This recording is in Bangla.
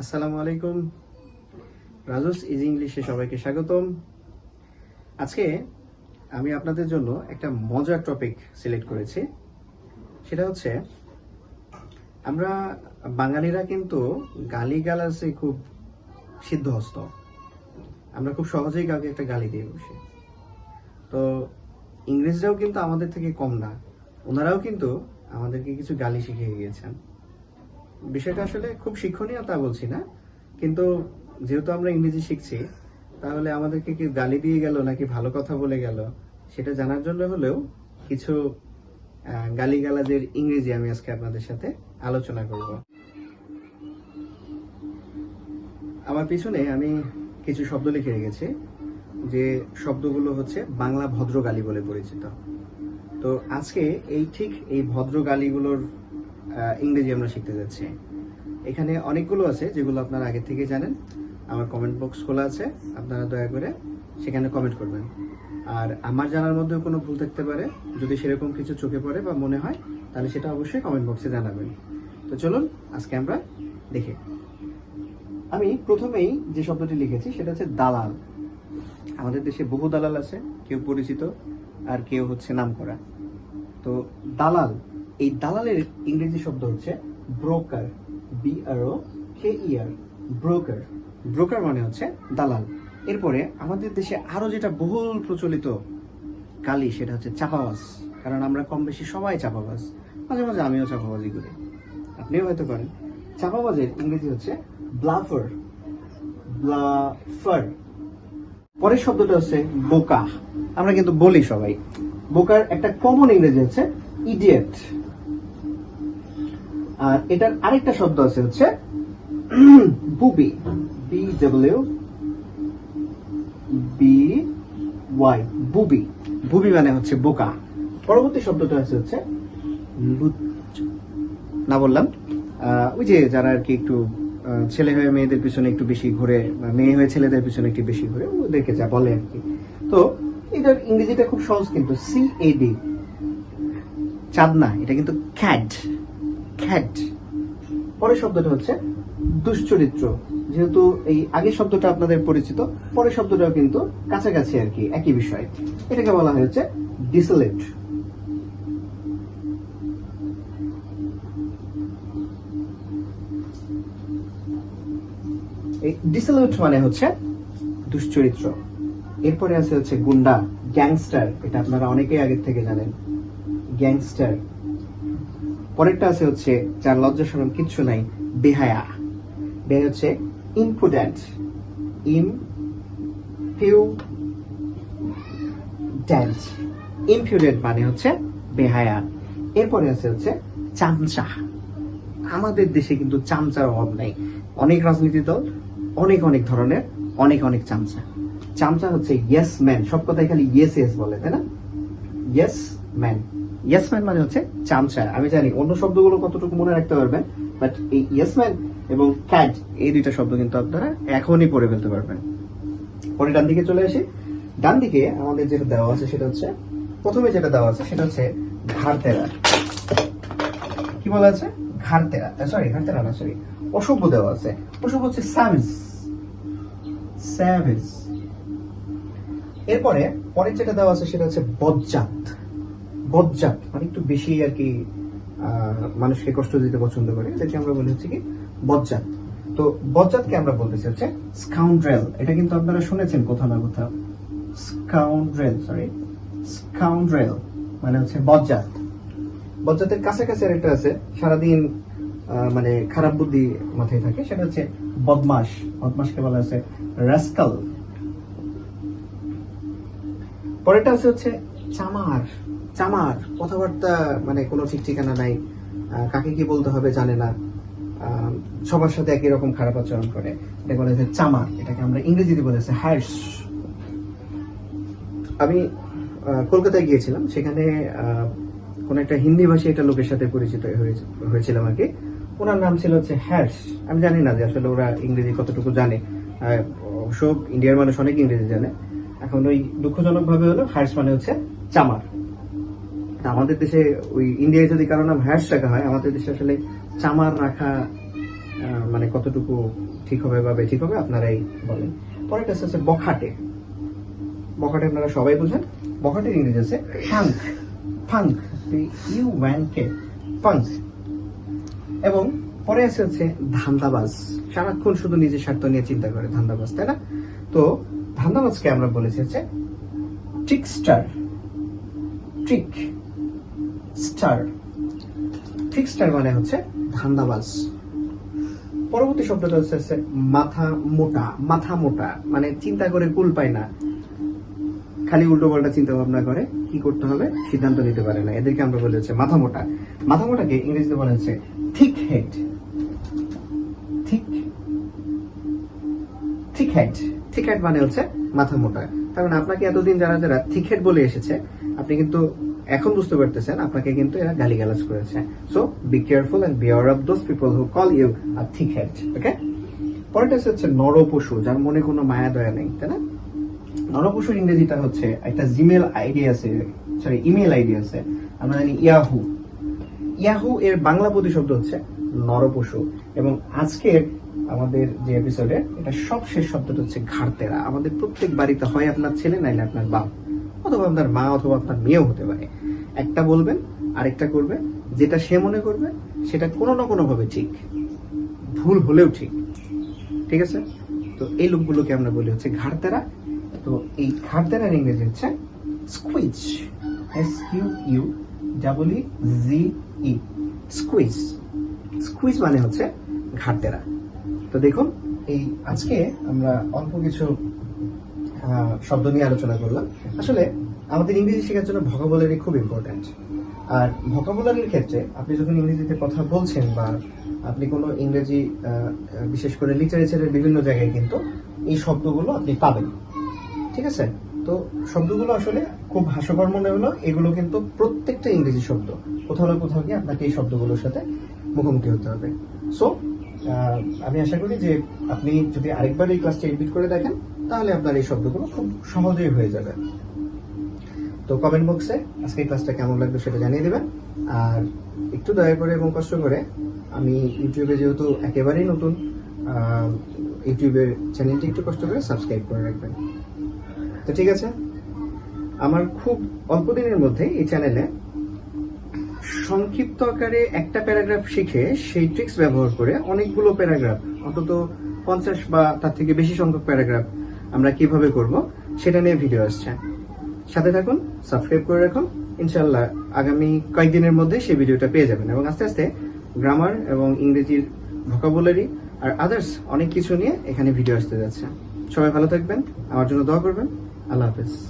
আসসালামু আলাইকুম। রাজুস ইজ ইংলিশে সবাইকে স্বাগতম। আজকে আমি আপনাদের জন্য একটা মজার টপিক সিলেক্ট করেছি। সেটা হচ্ছে, আমরা বাঙালিরা কিন্তু গালি গালাসে খুব সিদ্ধহস্ত। আমরা খুব সহজেই কাউকে একটা গালি দিয়ে বসি। তো ইংরেজরাও কিন্তু আমাদের থেকে কম না। ওনারাও কিন্তু আমাদেরকে কিছু গালি শিখিয়ে গিয়েছেন। বিষয়টা আসলে খুব শিক্ষণীয় তা বলছি না। কিন্তু যেহেতু আমরা ইংরেজি শিখছি তাহলে আমাদেরকে কি গালি দিয়ে গেল নাকি ভালো কথা বলে গেল সেটা জানার জন্য হলেও কিছু গালি গালাজের ইংরেজি আমি আজকে আপনাদের সাথে আলোচনা করব। আমার পিছনে আমি কিছু শব্দ লিখে রেখেছি যে শব্দগুলো হচ্ছে বাংলা ভদ্র গালি বলে পরিচিত। তো আজকে এই ঠিক এই ভদ্র গালিগুলোর আহ, ইংরেজি আমরা শিখতে যাচ্ছি। এখানে অনেকগুলো আছে যেগুলো আপনারা আগে থেকে জানেন। আমার কমেন্ট বক্স খোলা আছে। আপনারা দয়া করে সেখানে কমেন্ট করবেন। আর আমার জানার মধ্যেও কোনো ভুল থাকতে পারে। যদি সেরকম কিছু চোখে পড়ে বা মনে হয়, তাহলে সেটা অবশ্যই কমেন্ট বক্সে জানাবেন। তো চলুন, আজকে আমরা দেখি। আমি প্রথমেই যে শব্দটি লিখেছি, সেটা হচ্ছে দালাল। আমাদের দেশে বহু দালাল আছে, কেউ পরিচিত আর কেউ হচ্ছে নাম করা তো দালাল এই দালালের ইংরেজি শব্দ হচ্ছে broker B R O K E R broker broker মানে হচ্ছে দালাল। এরপরে আমাদের দেশে আরও যেটা বহুল প্রচলিত কালি সেটা হচ্ছে চাপাবাজ। কারণ আমরা কম বেশি সবাই চাপাবাজ। মাঝে মাঝে আমিও চাপাবাজি করি। আপনিও হয়তো করেন। চাপাবাজের ইংরেজি হচ্ছে ব্লাফার ব্লাফার পরের শব্দটা হচ্ছে বোকা। আমরা কিন্তু বলি সবাই। বোকার একটা কমন ইংরেজি হচ্ছে ইডিয়েট আর এটার আরেকটা শব্দ আছে হচ্ছে booby B W B Y booby. Booby মানে হচ্ছে বোকা। পরবর্তী শব্দটা আছে হচ্ছে না বললাম। ওই যে যারা আর কি একটু ছেলে হয়ে মেয়েদের পিছনে একটু বেশি ঘুরে বা মেয়ে হয়ে ছেলেদের পিছনে একটু বেশি ঘুরে, ওদেরকে যা বলে আর কি। তো এটার ইংরেজিটা খুব সহজ কিন্তু সি এডি চাঁদনা, এটা কিন্তু ক্যাড ক্যাড পরের শব্দটা হচ্ছে দুশ্চরিত্র। যেহেতু এই আগের শব্দটা আপনাদের পরিচিত, পরের শব্দটাও কিন্তু কাছাকাছি আর কি, একই বিষয়। এটাকে বলা হয়েছে ডিসলেট। ডিসলেট মানে হচ্ছে দুশ্চরিত্র। এরপরে আছে হচ্ছে গুন্ডা, গ্যাংস্টার, এটা আপনারা অনেকেই আগের থেকে জানেন। গ্যাংস্টার। পরেরটা আছে হচ্ছে, যার লজ্জা সরম কিচ্ছু নাই, বেহায়া। বেহায়া হচ্ছে ইম্পুডেন্ট ইম পিউ ড্যান্স ইম্পিউডেন্ট মানে হচ্ছে বেহায়া। এরপরে আছে হচ্ছে চামচা। আমাদের দেশে কিন্তু চামচার অভাব নাই। অনেক রাজনীতি দল, অনেক অনেক ধরনের, অনেক অনেক চামচা। চামচা হচ্ছে ইয়েস ম্যান সব কথাই খালি ইয়েস ইয়েস বলে, তাই না? ইয়েস ম্যান ইয়েস ম্যান মানে হচ্ছে চামচা। আমি জানি, অন্য শব্দগুলো কতটুকু মনে রাখতে পারবেন বাট এই ইয়েস ম্যান এবং ক্যাট এই দুইটা শব্দ কিন্তু আপনারা এখনই পড়ে ফেলতে পারবেন। পরে ডান দিকে চলে আসি। ডান দিকে আমাদের যেটা দেওয়া আছে সেটা হচ্ছে, প্রথমে যেটা দেওয়া আছে সেটা হচ্ছে ঘাড়তেরা কি বলা আছে? ঘাড়তেরা সরি ঘাড়তেরা না সরি অসভ্য দেওয়া আছে। অসভ্য হচ্ছে স্যাভিস স্যাভিস এরপরে, পরের যেটা দেওয়া আছে সেটা হচ্ছে বজ্জাত। বজ্জাত মানে একটু বেশি আর কি মানুষকে কষ্ট দিতে পছন্দ করে এটাকে আমরা বলি হচ্ছে কি বজ্জাত। তো বজ্জাতকে আমরা বলতেছি হচ্ছে স্কাউন্ড্রেল এটা কিন্তু আপনারা শুনেছেন কোথাও না কোথাও। স্কাউন্ড্রেল সরি স্কাউন্ড্রেল মানে হচ্ছে বজ্জাত। বজ্জাতের কাছাকাছি আরেকটা আছে, সারাদিন মানে খারাপ বুদ্ধি মাথায় থাকে, সেটা হচ্ছে বদমাস বদমাসকে বলা আছে রাস্কাল পরেরটা আছে হচ্ছে চামার। চামার, কথাবার্তা মানে কোনো ঠিক ঠিকানা নাই। কাকে কি বলতে হবে জানে না। সবার সাথে একই রকম খারাপ আচরণ করে। এটা বলা হচ্ছে চামার, এটাকে আমরা ইংরেজিতে বলেছে হ্যার্স আমি কলকাতায় গিয়েছিলাম, সেখানে কোন একটা হিন্দি ভাষী একটা লোকের সাথে পরিচিত হয়ে- হয়েছিলাম আর কি। ওনার নাম ছিল হচ্ছে হ্যার্স আমি জানি না যে আসলে ওরা ইংরেজি কতটুকু জানে। অবশ্য ইন্ডিয়ার মানুষ অনেক ইংরেজি জানে। এখন ওই দুঃখজনক ভাবে হলো হ্যার্স মানে হচ্ছে চামার। তা আমাদের দেশে ওই ইন্ডিয়ায় যদি কারও নাম হ্যার্স রাখা হয়, আমাদের দেশে আসলে চামার রাখা মানে কতটুকু ঠিক হবে বা ঠিক হবে আপনারাই বলেন। পরেরটা হচ্ছে বখাটে। বখাটে আপনারা সবাই বুঝেন। বখাটের ইংরেজি আছে funk. Funk U one K funk. এবং পরে আছে হচ্ছে ধান্দাবাজ। সারাক্ষণ শুধু নিজের স্বার্থ নিয়ে চিন্তা করে ধান্দাবাজ, তাই না? তো ধান্দাবাজকে আমরা বলেছি হচ্ছে ট্রিকস্টার ট্রিক স্টার ট্রিকস্টার মানে হচ্ছে ধান্দাবাজ। পরবর্তী শব্দটা হচ্ছে মাথা মোটা মাথা মোটা মানে চিন্তা করে কুল পায় না। খালি উল্টো পাল্টা চিন্তা ভাবনা করে কি করতে হবে, সিদ্ধান্ত নিতে পারে না। এদেরকে আমরা বলে হচ্ছে মাথা মোটা। মাথা মোটাকে ইংরেজিতে বলা হচ্ছে thick head thick thick head thick head মানে হচ্ছে মাথা মোটা। কারণ আপনাকে এতদিন যারা যারা থিক হেড বলে এসেছে, আপনি কিন্তু এখন বুঝতে পারতেছেন, আপনাকে কিন্তু এরা গালিগালাজ করেছে। So be careful and beware of those people who call you are thick head okay পরেরটা হচ্ছে নর পশু যার মনে কোনো মায়া দয়া নেই, তাই না? নরপশুর ইংরেজিটা হচ্ছে, একটা জিমেল আইডি আছে সরি ইমেল আইডি আছে, আমরা জানি ইয়াহু। ইয়াহু এর বাংলা প্রতিশব্দ হচ্ছে নরপশু। এবং আজকের আমাদের যে এপিসোডে এটা সবশেষ শব্দটা হচ্ছে ঘাড়তেরা। আমাদের প্রত্যেক বাড়িতে হয় আপনার ছেলে, নাইলে আপনার বাপ। অথবা আপনার মা অথবা আপনার মেয়েও হতে পারে। একটা বলবেন আরেকটা করবে। যেটা সে মনে করবে, সেটা কোনো না কোনোভাবে ঠিক। ভুল হলেও ঠিক। ঠিক আছে? তো এই লোকগুলোকে আমরা বলি হচ্ছে ঘাড়তেরা। তো এই ঘাড়তেরার ইংরেজি হচ্ছে squeeze S Q U double E G E squeeze squeeze মানে হচ্ছে ঘাড়তেরা। তো দেখুন, এই আজকে আমরা অল্প কিছু শব্দ নিয়ে আলোচনা করলাম। আসলে আমাদের ইংরেজি শেখার জন্য ভকাবুলারি খুব ইম্পর্ট্যান্ট আর ভকাবুলারির ক্ষেত্রে আপনি যখন ইংরেজিতে কথা বলছেন বা আপনি কোনো ইংরেজি বিশেষ করে লিটারেচারের বিভিন্ন জায়গায় কিন্তু এই শব্দগুলো আপনি পাবেন। ঠিক আছে? তো শব্দগুলো আসলে খুব হাস্যকর মনে হলো এগুলো কিন্তু প্রত্যেকটা ইংরেজি শব্দ। কোথাও না কোথাও গিয়ে আপনাকে এই শব্দগুলোর সাথে মুখোমুখি হতে হবে। সো আমি আশা করি যে আপনি যদি আরেকবার এই ক্লাসটা রিপিট করে দেখেন তাহলে আপনার এই শব্দগুলো খুব সহজেই হয়ে যাবে। তো কমেন্ট বক্সে আজকে ক্লাসটা কেমন লাগবে সেটা জানিয়ে দেবেন। আর একটু দয়া করে এবং কষ্ট করে আমি ইউটিউবে যেহেতু একেবারেই নতুন ইউটিউবের চ্যানেলটি একটু কষ্ট করে সাবস্ক্রাইব করে রাখবেন। তো ঠিক আছে, আমার খুব অল্প দিনের মধ্যে এই চ্যানেলে সংক্ষিপ্ত আকারে একটা প্যারাগ্রাফ শিখে সেই ট্রিক্স ব্যবহার করে অনেকগুলো প্যারাগ্রাফ, অন্তত পঞ্চাশ বা তার থেকে বেশি সংখ্যক প্যারাগ্রাফ আমরা কীভাবে করব সেটা নিয়ে ভিডিও আসছে। সাথে থাকুন সাবস্ক্রাইব করে রাখুন। ইনশাল্লাহ আগামী কয়েকদিনের মধ্যে সেই ভিডিওটা পেয়ে যাবেন এবং আস্তে আস্তে গ্রামার এবং ইংরেজির ভোকাবুলারি আর আদার্স অনেক কিছু নিয়ে এখানে ভিডিও আসতে যাচ্ছে। সবাই ভালো থাকবেন, আমার জন্য দোয়া করবেন। আল্লাহ হাফেজ।